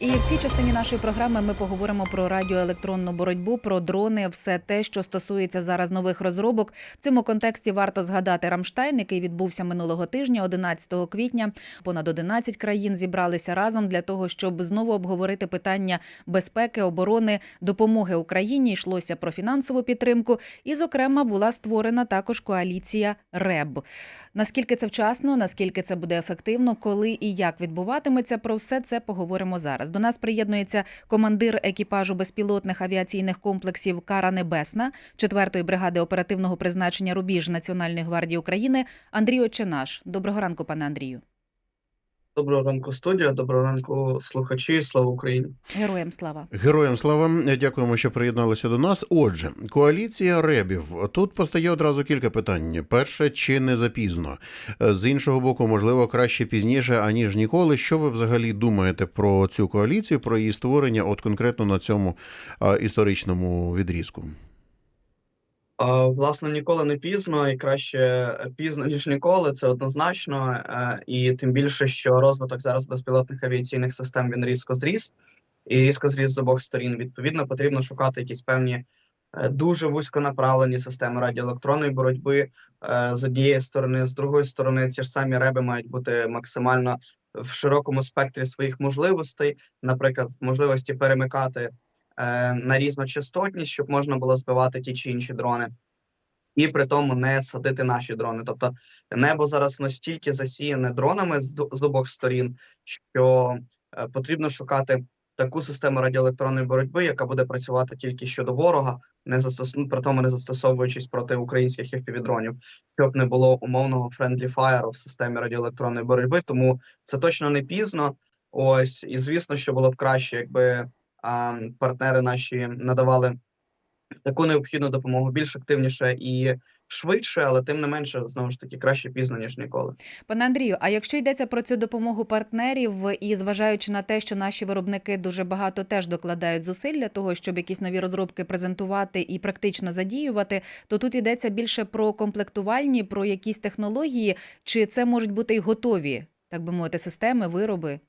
І в цій частині нашої програми ми поговоримо про радіоелектронну боротьбу, про дрони, все те, що стосується зараз нових розробок. В цьому контексті варто згадати Рамштайн, який відбувся минулого тижня, 11 квітня. Понад 11 країн зібралися разом для того, щоб знову обговорити питання безпеки, оборони, допомоги Україні. Йшлося про фінансову підтримку, і, зокрема, була створена також коаліція РЕБ. Наскільки це вчасно, наскільки це буде ефективно, коли і як відбуватиметься, про все це поговоримо зараз. До нас приєднується командир екіпажу безпілотних авіаційних комплексів Кара Небесна 4-ї бригади оперативного призначення Рубіж Національної гвардії України Андрій Оченаш. Доброго ранку, пане Андрію. Доброго ранку, студія. Доброго ранку, слухачі. Слава Україні. Героям слава. Героям слава, дякуємо, що приєдналися до нас. Отже, коаліція ребів. Тут постає одразу кілька питань. Перше, чи не запізно? З іншого боку, можливо, краще пізніше, аніж ніколи. Що ви взагалі думаєте про цю коаліцію, про її створення, от конкретно на цьому історичному відрізку? Власне, ніколи не пізно, і краще пізно, ніж ніколи, це однозначно. Е, І тим більше, що розвиток зараз безпілотних авіаційних систем він різко зріс, і різко зріс з обох сторін. Відповідно, потрібно шукати якісь певні е, дуже вузьконаправлені системи радіоелектронної боротьби е, з однієї сторони, з другої сторони, ці ж самі реби мають бути максимально в широкому спектрі своїх можливостей, наприклад, можливості перемикати е, на різночастотність, щоб можна було збивати ті чи інші дрони, і при тому не садити наші дрони. Тобто небо зараз настільки засіяне дронами з, обох сторін, що е, потрібно шукати таку систему радіоелектронної боротьби, яка буде працювати тільки щодо ворога, не застос... ну, при тому не застосовуючись проти українських FPV-дронів, щоб не було умовного friendly fire в системі радіоелектронної боротьби. Тому це точно не пізно. Ось і звісно, що було б краще, якби партнери наші надавали таку необхідну допомогу більш активніше і швидше, але тим не менше, знову ж таки, краще пізно ніж ніколи. Пане Андрію, а якщо йдеться про цю допомогу партнерів, і зважаючи на те, що наші виробники дуже багато теж докладають зусиль для того, щоб якісь нові розробки презентувати і практично задіювати, то тут йдеться більше про комплектувальні, про якісь технології, чи це можуть бути й готові, так би мовити, системи, вироби?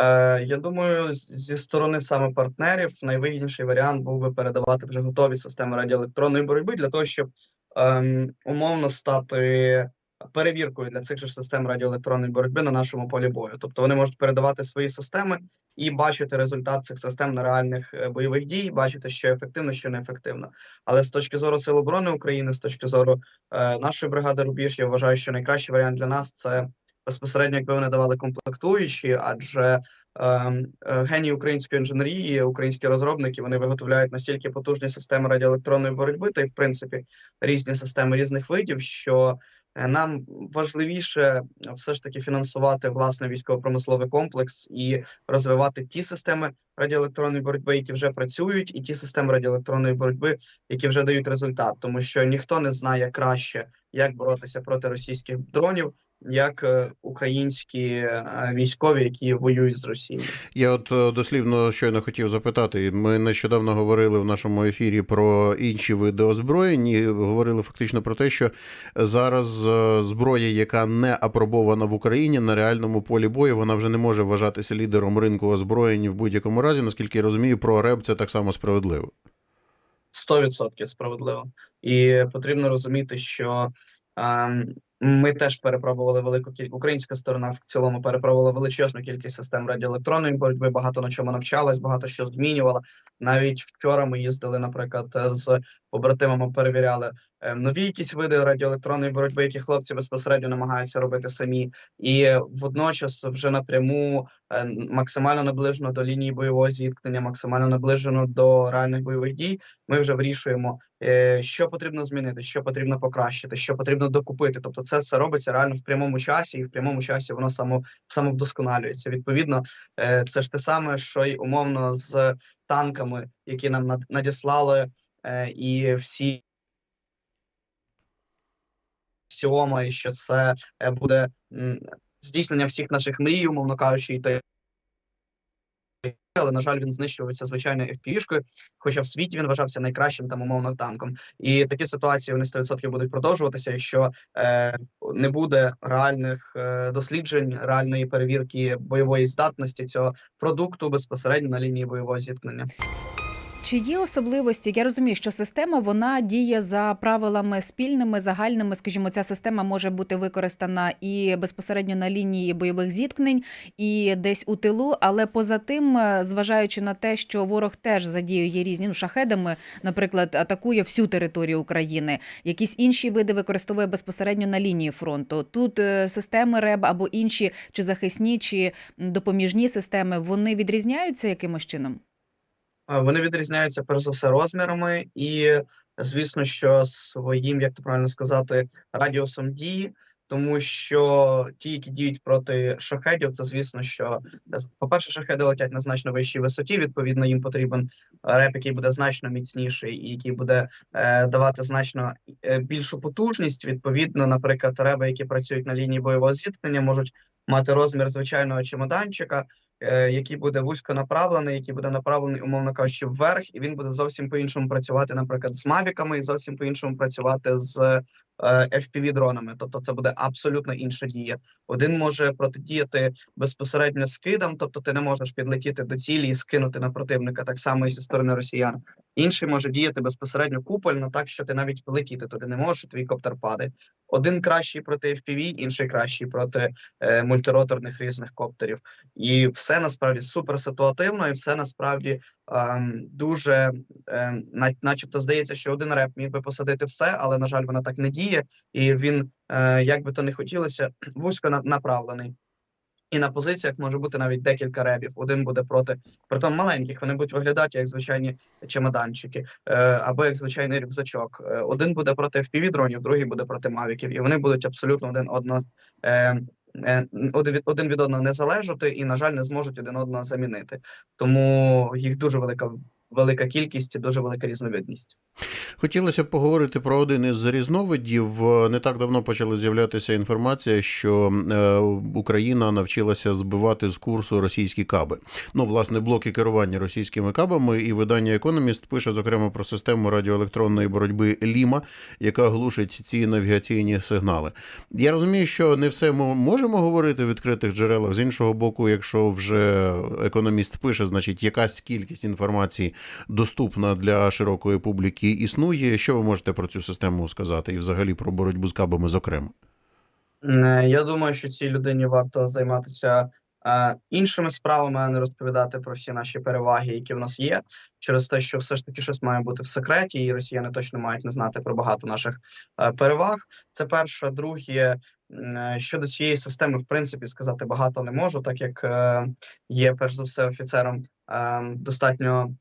Е, я думаю, зі сторони саме партнерів найвигідніший варіант був би передавати вже готові системи радіоелектронної боротьби для того, щоб ем, умовно стати перевіркою для цих же систем радіоелектронної боротьби на нашому полі бою. Тобто вони можуть передавати свої системи і бачити результат цих систем на реальних е, бойових дій, бачити, що ефективно, що неефективно. Але з точки зору Сил оборони України, з точки зору е, нашої бригади Рубіж, я вважаю, що найкращий варіант для нас це безпосередньо, якби вони давали комплектуючі, адже ем, е, генії української інженерії, українські розробники, вони виготовляють настільки потужні системи радіоелектронної боротьби, та й в принципі різні системи різних видів, що е, нам важливіше все ж таки фінансувати власний військово-промисловий комплекс і розвивати ті системи радіоелектронної боротьби, які вже працюють, і ті системи радіоелектронної боротьби, які вже дають результат, тому що ніхто не знає краще, як боротися проти російських дронів, як е, українські е, військові, які воюють з Росією. Я от е, дослівно щойно хотів запитати. Ми нещодавно говорили в нашому ефірі про інші види озброєнь. і Говорили фактично про те, що зараз зброя, яка не апробована в Україні на реальному полі бою, вона вже не може вважатися лідером ринку озброєнь в будь-якому разі. Наскільки я розумію, про РЕБ це так само справедливо. 100% справедливо. І потрібно розуміти, що ем, ми теж перепробували велику кількість, українська сторона в цілому перепробувала величезну кількість систем радіоелектронної боротьби, багато на чому навчалась, багато що змінювала. Навіть вчора ми їздили, наприклад, з побратимами, перевіряли ем, нові якісь види радіоелектронної боротьби, які хлопці безпосередньо намагаються робити самі, і водночас вже напряму е, максимально наближено до лінії бойового зіткнення, максимально наближено до реальних бойових дій. Ми вже вирішуємо, що потрібно змінити, що потрібно покращити, що потрібно докупити. Тобто, це все робиться реально в прямому часі, і в прямому часі воно само самовдосконалюється. Відповідно, е, це ж те саме, що й умовно з танками, які нам над- надіслали, е, і всі. Сіома, і що це е, буде здійснення всіх наших мрій, умовно кажучи, і але на жаль, він знищувався звичайною FPV-шкою, хоча в світі він вважався найкращим там умовно танком. І такі ситуації вони 100% будуть продовжуватися, якщо е, не буде реальних е, досліджень, реальної перевірки бойової здатності цього продукту безпосередньо на лінії бойового зіткнення. Чи є особливості? Я розумію, що система вона діє за правилами спільними, загальними. Скажімо, ця система може бути використана і безпосередньо на лінії бойових зіткнень, і десь у тилу. Але поза тим, е, зважаючи на те, що ворог теж задіює різні ну, шахедами, наприклад, атакує всю територію України, якісь інші види використовує безпосередньо на лінії фронту. Тут е, системи РЕБ або інші, чи захисні, чи допоміжні системи, вони відрізняються якимось чином. Вони відрізняються перш за все розмірами, і звісно, що своїм, як то правильно сказати, радіусом дії, тому що ті, які діють проти шахедів, це звісно, що е, по-перше, шахеди летять на значно вищій висоті. Відповідно, їм потрібен реп, який буде значно міцніший і який буде е, давати значно е, більшу потужність. Відповідно, наприклад, реби, які працюють на лінії бойового зіткнення, можуть мати розмір звичайного чемоданчика, який буде вузько направлений, який буде направлений, умовно кажучи, вверх, і він буде зовсім по-іншому працювати, наприклад, з мавіками, і зовсім по-іншому працювати з е, fpv дронами. Тобто, це буде абсолютно інша дія. Один може протидіяти безпосередньо скидам, тобто ти не можеш підлетіти до цілі і скинути на противника, так само і зі сторони росіян. Інший може діяти безпосередньо купольно, так що ти навіть влетіти туди не можеш, твій коптер падає. Один кращий проти FPV, інший кращий проти е, мультироторних різних коптерів. І все насправді супер ситуативно, і все насправді ем, дуже, на- начебто, здається, що один реп міг би посадити все, але на жаль, вона так не діє, і він, е, як би то не хотілося, вузько на- направлений. І на позиціях може бути навіть декілька ребів. Один буде проти притом маленьких. Вони будуть виглядати як звичайні чемоданчики е, або як звичайний рюкзачок. Е, один буде проти fpv дронів, другий буде проти мавіків, і вони будуть абсолютно один одного один від одного не залежати і, на жаль, не зможуть один одного замінити. Тому їх дуже велика велика кількість і дуже велика різновидність. Хотілося б поговорити про один із різновидів. Е, Не так давно почала з'являтися інформація, що е, Україна навчилася збивати з курсу російські каби. Ну, власне, блоки керування російськими кабами, і видання Економіст пише зокрема про систему радіоелектронної боротьби Ліма, яка глушить ці навігаційні сигнали. Я розумію, що не все ми можемо говорити в відкритих джерелах. З іншого боку, якщо вже економіст пише, значить якась кількість інформації доступна для широкої публіки існує. Що ви можете про цю систему сказати і взагалі про боротьбу з кабами, зокрема? Я думаю, що цій людині варто займатися іншими справами, а не розповідати про всі наші переваги, які в нас є, через те, що все ж таки щось має бути в секреті, і росіяни точно мають не знати про багато наших переваг. Це перше. Друге, щодо цієї системи, в принципі, сказати багато не можу, так як е, є перш за все офіцером е, достатньо.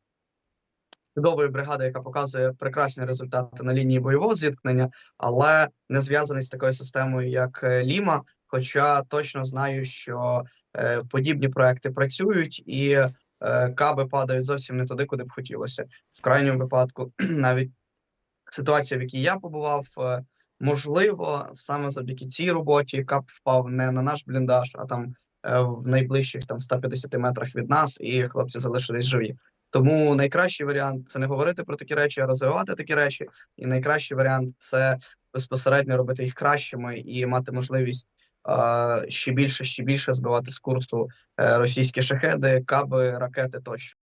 Чудової бригади, яка показує прекрасні результати на лінії бойового зіткнення, але не зв'язаний з такою системою, як е, Ліма. Хоча точно знаю, що е, подібні проекти працюють, і е, каби падають зовсім не туди, куди б хотілося. В крайньому випадку, навіть ситуація, в якій я побував, е, можливо, саме завдяки цій роботі кап впав не на наш бліндаж, а там е, в найближчих там 150 метрах від нас, і хлопці залишились живі. Тому найкращий варіант це не говорити про такі речі, а розвивати такі речі. І найкращий варіант це безпосередньо робити їх кращими і мати можливість е, ще більше, ще більше збивати з курсу е, російські шахеди, каби, ракети тощо.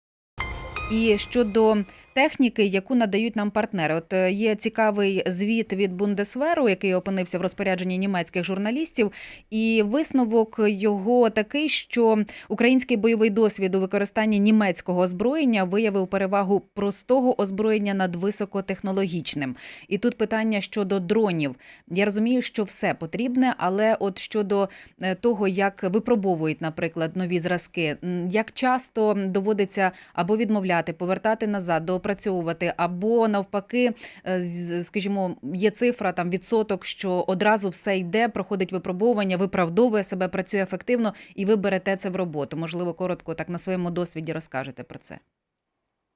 І щодо техніки, яку надають нам партнери, от е, є цікавий звіт від Бундесверу, який опинився в розпорядженні німецьких журналістів, і висновок його такий, що український бойовий досвід у використанні німецького озброєння виявив перевагу простого озброєння над високотехнологічним. І тут питання щодо дронів. Я розумію, що все потрібне, але от щодо е, того, як випробовують, наприклад, нові зразки, як часто доводиться або відмовляти, повертати назад, доопрацьовувати, або навпаки, е, скажімо, є цифра там відсоток, що одразу все йде, проходить випробовування, виправдовує себе, працює ефективно, і ви берете це в роботу. Можливо, коротко так на своєму досвіді розкажете про це.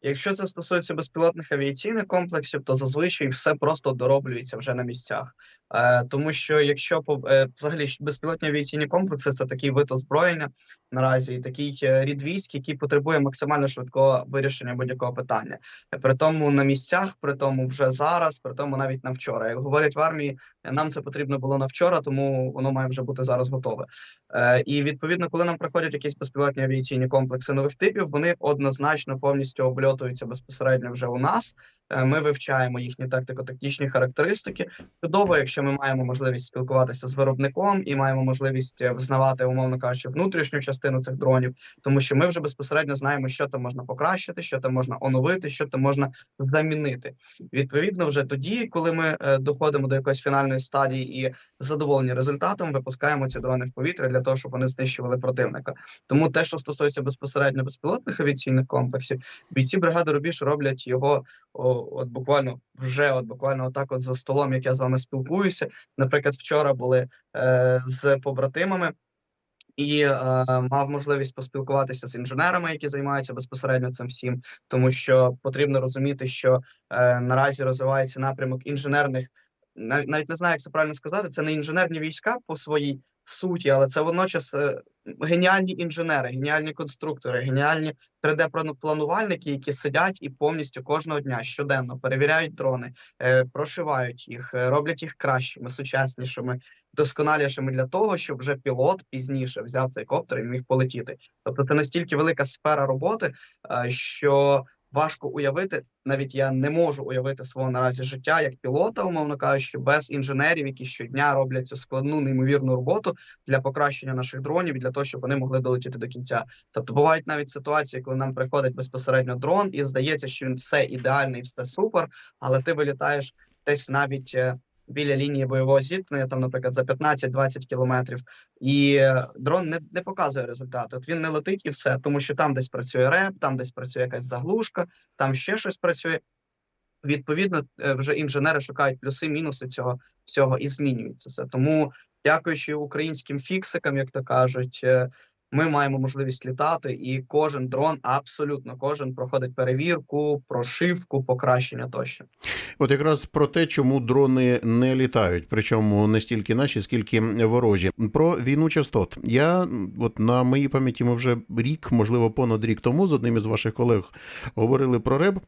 Якщо це стосується безпілотних авіаційних комплексів, то зазвичай все просто дороблюється вже на місцях. Е, тому що якщо е, взагалі безпілотні авіаційні комплекси це такий вид озброєння наразі, і такий е, рід військ, який потребує максимально швидкого вирішення будь-якого питання. Е, При тому на місцях, при тому вже зараз, при тому навіть на вчора. Як говорять в армії, нам це потрібно було на вчора, тому воно має вже бути зараз готове. Е, і відповідно, коли нам приходять якісь безпілотні авіаційні комплекси нових типів, вони однозначно повністю обльотуються безпосередньо вже у нас. Е, Ми вивчаємо їхні тактико-тактичні характеристики. Чудово, якщо ми маємо можливість спілкуватися з виробником і маємо можливість е, взнавати, умовно кажучи, внутрішню частину цих дронів, тому що ми вже безпосередньо знаємо, що там можна покращити, що там можна оновити, що там можна замінити. Відповідно, вже тоді, коли ми е, доходимо до якоїсь фінальної стадії і задоволені результатом, випускаємо ці дрони в повітря для того, щоб вони знищували противника. Тому те, що стосується безпосередньо безпілотних авіаційних комплексів, бійці бригади Рубіж роблять його о, от буквально вже от буквально отак, от за столом, як я з вами спілкуюся. Наприклад, вчора були е, з побратимами. І е, мав можливість поспілкуватися з інженерами, які займаються безпосередньо цим всім, тому що потрібно розуміти, що е, наразі розвивається напрямок інженерних, навіть навіть не знаю, як це правильно сказати. Це не інженерні війська по своїй суті, але це водночас е, геніальні інженери, геніальні конструктори, геніальні 3D-планувальники, які сидять і повністю кожного дня щоденно перевіряють дрони, е, прошивають їх, е, роблять їх кращими, сучаснішими, досконалішими для того, щоб вже пілот пізніше взяв цей коптер і міг полетіти. Тобто, це настільки велика сфера роботи, що важко уявити, навіть я не можу уявити свого наразі життя як пілота, умовно кажучи, без інженерів, які щодня роблять цю складну неймовірну роботу для покращення наших дронів і для того, щоб вони могли долетіти до кінця. Тобто бувають навіть ситуації, коли нам приходить безпосередньо дрон, і здається, що він все ідеальний, все супер, але ти вилітаєш десь навіть. Біля лінії бойового зіткнення, там, наприклад, за 15-20 кілометрів, і дрон не, не показує результати. От він не летить і все, тому що там десь працює реп, там десь працює якась заглушка, там ще щось працює. Відповідно, е, вже інженери шукають плюси, мінуси цього всього і змінюється це. Тому, дякуючи українським фіксикам, як то кажуть, е, ми маємо можливість літати, і кожен дрон, абсолютно кожен проходить перевірку, прошивку, покращення тощо. От якраз про те, чому дрони не літають, причому не стільки наші, скільки ворожі. Про війну частот. Я от на моїй пам'яті ми вже рік, можливо, понад рік тому з одним із ваших колег говорили про РЕБ.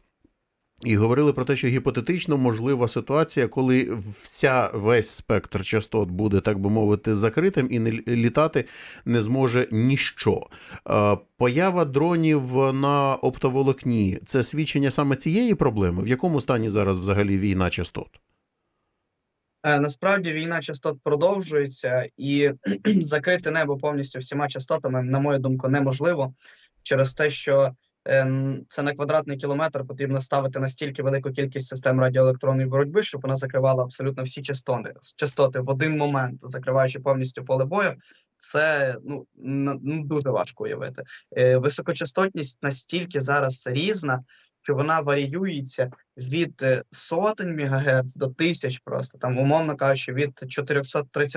І говорили про те, що гіпотетично можлива ситуація, коли вся весь спектр частот буде, так би мовити, закритим і не літати не зможе ніщо. Е, Поява дронів на оптоволокні це свідчення саме цієї проблеми. В якому стані зараз взагалі війна частот? Е, Насправді війна частот продовжується, і закрити небо повністю всіма частотами, на мою думку, неможливо через те, що це на квадратний кілометр потрібно ставити настільки велику кількість систем радіоелектронної боротьби, щоб вона закривала абсолютно всі частоти, частоти в один момент, закриваючи повністю поле бою. Це ну, ну дуже важко уявити. Е, Високочастотність настільки зараз різна, що вона варіюється від е, сотень мегагерц до тисяч просто там, умовно кажучи, від 433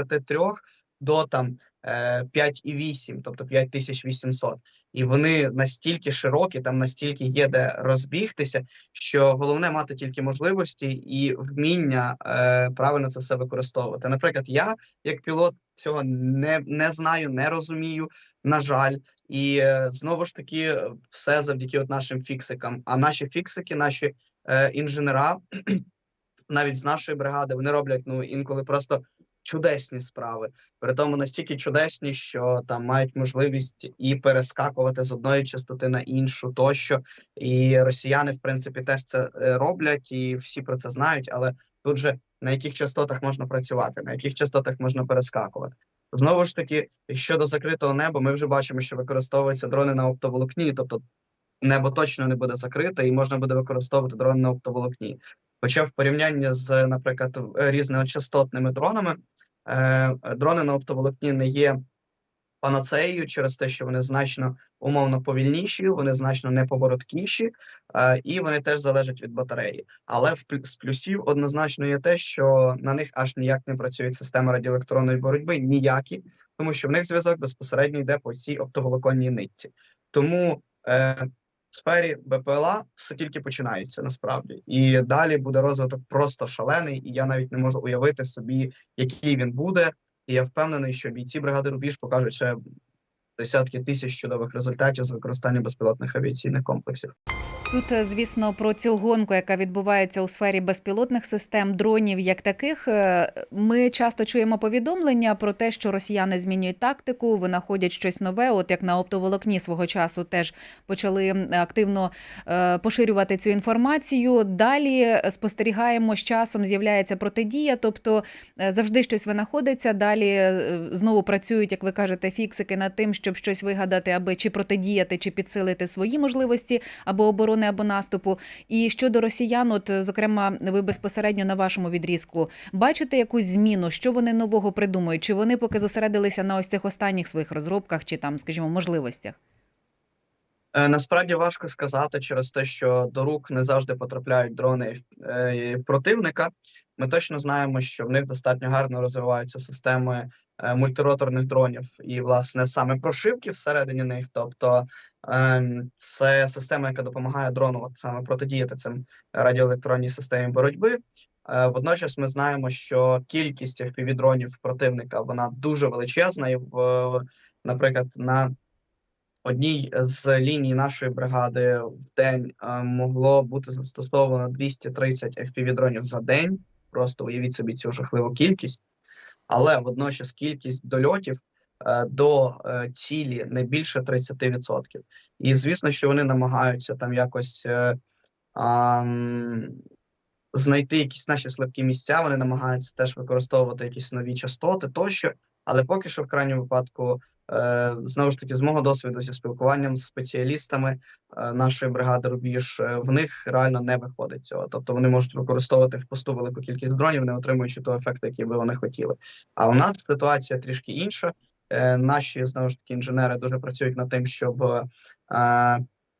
до там е, 5,8, тобто 5800. І вони настільки широкі, там настільки є де розбігтися, що головне мати тільки можливості і вміння е, правильно це все використовувати. Наприклад, я як пілот цього не, не знаю, не розумію, на жаль. І е, знову ж таки, е, все завдяки от нашим фіксикам. А наші фіксики, наші е, інженера, навіть з нашої бригади, вони роблять ну інколи просто чудесні справи. При тому настільки чудесні, що там мають можливість і перескакувати з одної частоти на іншу, тощо. І росіяни, в принципі, теж це е, роблять, і всі про це знають. Але тут же на яких частотах можна працювати, на яких частотах можна перескакувати. Знову ж таки, щодо закритого неба, ми вже бачимо, що використовуються дрони на оптоволокні, тобто небо точно не буде закрите, і можна буде використовувати дрони на оптоволокні. Хоча в порівнянні з, наприклад, е, різночастотними дронами, е, дрони на оптоволокні не є панацеєю через те, що вони значно умовно повільніші, вони значно неповороткіші, е, і вони теж залежать від батареї. Але з плюсів однозначно є те, що на них аж ніяк не працюють системи радіоелектронної боротьби, ніякі, тому що в них зв'язок безпосередньо йде по цій оптоволоконній нитці. Тому сфері БПЛА все тільки починається насправді, і далі буде розвиток просто шалений, і я навіть не можу уявити собі, який він буде. І я впевнений, що бійці бригади Рубіж покажуть ще десятки тисяч чудових результатів з використання безпілотних авіаційних комплексів. Тут, е, звісно, про цю гонку, яка відбувається у сфері безпілотних систем, дронів як таких. е, Ми часто чуємо повідомлення про те, що росіяни змінюють тактику, винаходять щось нове. От як на оптоволокні свого часу теж почали активно е, поширювати цю інформацію. Далі спостерігаємо з часом, з'являється протидія, тобто завжди щось винаходиться. Далі знову працюють, як ви кажете, фіксики над тим, щоб щось вигадати, аби чи протидіяти, чи підсилити свої можливості або оборони, або наступу. І щодо росіян, от зокрема, ви безпосередньо на вашому відрізку бачите якусь зміну, що вони нового придумують? Чи вони поки зосередилися на ось цих останніх своїх розробках, чи там, скажімо, можливостях? Е, Насправді важко сказати через те, що до рук не завжди потрапляють дрони е, противника. Ми точно знаємо, що в них достатньо гарно розвиваються системи мультироторних дронів, і власне саме прошивки всередині них. Тобто ем, це система, яка допомагає дрону от саме протидіяти цим радіоелектронній системі боротьби. Е, Водночас ми знаємо, що кількість FPV-дронів противника вона дуже величезна, і в, наприклад, на одній з ліній нашої бригади в день е, могло бути застосовано 230 FPV-дронів за день. Просто уявіть собі цю жахливу кількість, але водночас кількість дольотів е, до е, цілі не більше 30%. І звісно, що вони намагаються там якось е, знайти якісь наші слабкі місця. Вони намагаються теж використовувати якісь нові частоти тощо. Але поки що, в крайньому випадку, е, знову ж таки, з мого досвіду зі спілкуванням з спеціалістами е, нашої бригади Рубіж, е, в них реально не виходить цього. Тобто вони можуть використовувати впусту велику кількість дронів, не отримуючи того ефекту, який би вони хотіли. А у нас ситуація трішки інша. Е, наші знову ж таки інженери дуже працюють над тим, щоб е,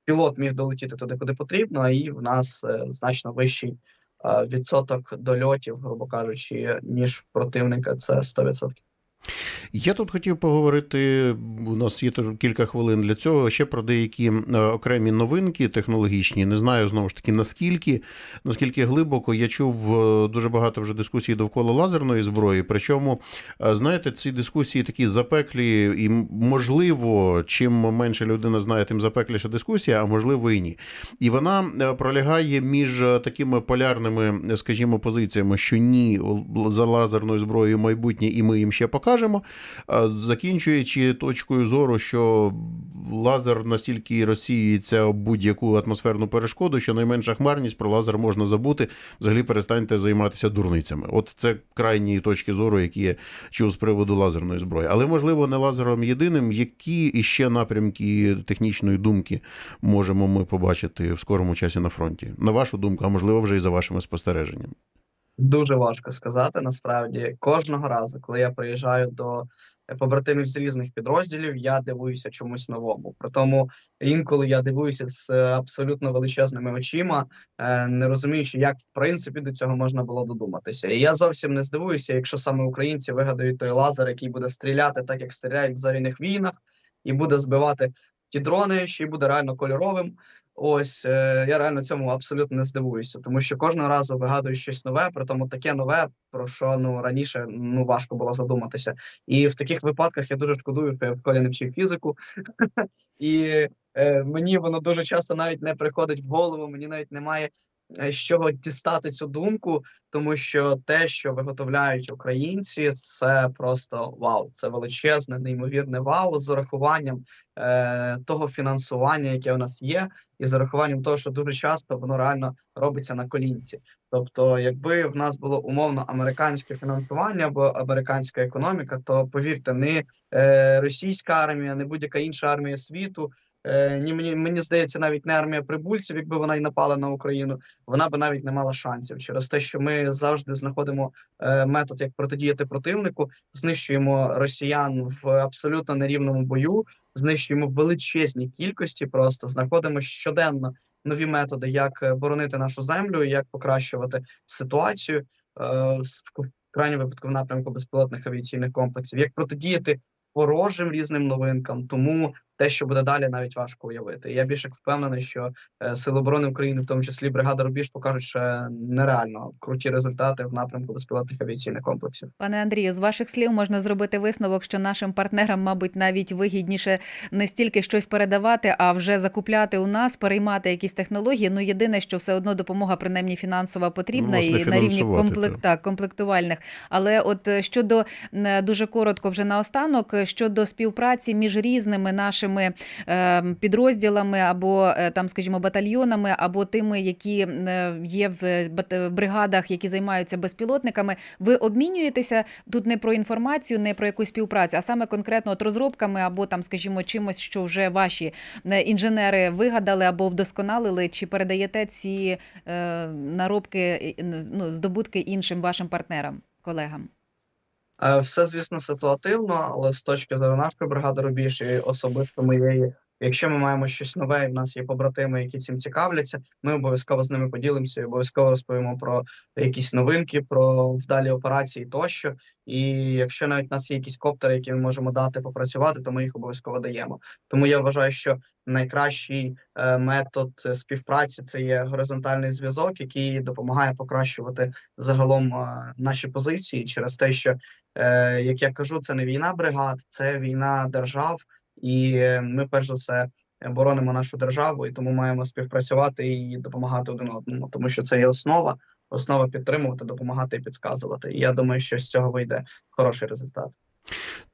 пілот міг долетіти туди, куди потрібно, і в нас е, значно вищий відсоток дольотів, грубо кажучи, ніж в противника. Це 100%. Я тут хотів поговорити. У нас є кілька хвилин для цього. Ще про деякі е, окремі новинки технологічні. Не знаю знову ж таки наскільки, наскільки глибоко. Я чув е, дуже багато вже дискусій довкола лазерної зброї. Причому, е, знаєте, ці дискусії такі запеклі, і можливо, чим менше людина знає, тим запекліша дискусія, а можливо і ні. І вона пролягає між такими полярними, скажімо, позиціями, що ні, за лазерною зброєю майбутнє, і ми їм ще покажемо. Закінчуючи точкою зору, що лазер настільки розсіюється об будь-яку атмосферну перешкоду, що найменша хмарність про лазер можна забути. Взагалі перестаньте займатися дурницями. От це крайні точки зору, які я чув з приводу лазерної зброї. Але можливо не лазером єдиним. Які іще напрямки технічної думки можемо ми побачити в скорому часі на фронті? На вашу думку, а можливо, вже і за вашими спостереженнями. Дуже важко сказати. Насправді, кожного разу, коли я приїжджаю до е, побратимів з різних підрозділів, я дивуюся чомусь новому. При тому інколи я дивуюся з е, абсолютно величезними очима, е, не розуміючи, як в принципі до цього можна було додуматися. І я зовсім не здивуюся, якщо саме українці вигадають той лазер, який буде стріляти так, як стріляють в зоряних війнах, і буде збивати ті дрони, ще й буде реально кольоровим. Ось е, я реально цьому абсолютно не здивуюся, тому що кожного разу вигадую щось нове, при тому таке нове, про що ну раніше ну важко було задуматися. І в таких випадках я дуже шкодую, що я в школі не вчив фізику, і е, мені воно дуже часто навіть не приходить в голову. Мені навіть немає з чого дістати цю думку, тому що те, що виготовляють українці, це просто вау, це величезне, неймовірне вау з урахуванням е, того фінансування, яке у нас є, і з урахуванням того, що дуже часто воно реально робиться на колінці. Тобто, якби в нас було умовно американське фінансування або американська економіка, то повірте, не е, російська армія, не будь-яка інша армія світу. Е, ні, мені мені здається, навіть не армія прибульців, якби вона й напала на Україну, вона би навіть не мала шансів через те, що ми завжди знаходимо е, метод, як протидіяти противнику, знищуємо росіян в абсолютно нерівному бою, знищуємо в величезній кількості, просто знаходимо щоденно нові методи, як е, боронити нашу землю, як покращувати ситуацію в крайньому випадку в напрямку безпілотних авіаційних комплексів, як протидіяти ворожим різним новинкам. Тому те, що буде далі, навіть важко уявити. Я більше впевнений, що е, Сили оборони України, в тому числі бригада Рубіж, покажуть ще нереально круті результати в напрямку безпілотних авіаційних комплексів. Пане Андрію, з ваших слів можна зробити висновок, що нашим партнерам, мабуть, навіть вигідніше не стільки щось передавати, а вже закупляти у нас, переймати якісь технології. Ну єдине, що все одно допомога, принаймні фінансова, потрібна Власне, і на рівні комплект, так. комплектувальних. Але от щодо дуже коротко, вже наостанок, щодо співпраці між різними нашими е, підрозділами або е, там, скажімо, батальйонами, або тими, які е, є в бат- бригадах, які займаються безпілотниками. Ви обмінюєтеся тут не про інформацію, не про якусь співпрацю, а саме конкретно от розробками або там, скажімо, чимось, що вже ваші е, інженери вигадали або вдосконалили, чи передаєте ці е, наробки, е, ну, здобутки іншим вашим партнерам, колегам? Е, Все, звісно, ситуативно, але з точки зору нашої бригади Рубіж і особисто моєї, якщо ми маємо щось нове, і в нас є побратими, які цим цікавляться, ми обов'язково з ними поділимося обов'язково розповімо про якісь новинки, про вдалі операції тощо. І якщо навіть в нас є якісь коптери, які ми можемо дати попрацювати, то ми їх обов'язково даємо. Тому я вважаю, що найкращий е, метод е, співпраці це є горизонтальний зв'язок, який допомагає покращувати загалом е, наші позиції через те, що як я кажу, це не війна бригад, це війна держав, і е, ми перш за все боронимо нашу державу, і тому маємо співпрацювати і допомагати один одному, тому що це є основа, основа підтримувати, допомагати і підказувати. І я думаю, що з цього вийде хороший результат.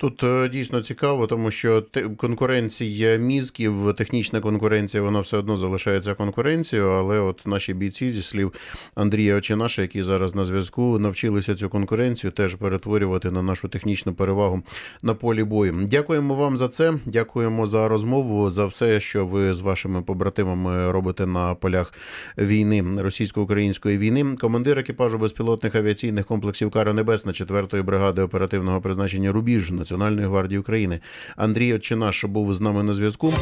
Тут е, дійсно цікаво, тому що конкуренція мізків, технічна конкуренція, вона все одно залишається конкуренцією. Але от наші бійці, зі слів Андрія Очинаша, які зараз на зв'язку, навчилися цю конкуренцію теж перетворювати на нашу технічну перевагу на полі бою. Дякуємо вам за це. Дякуємо за розмову, за все, що ви з вашими побратимами робите на полях війни російсько-української війни. Командир екіпажу безпілотних авіаційних комплексів Кара Небесна 4-ї бригади оперативного призначення Рубіж Національної гвардії України Андрій Отчинаш був з нами на зв'язку.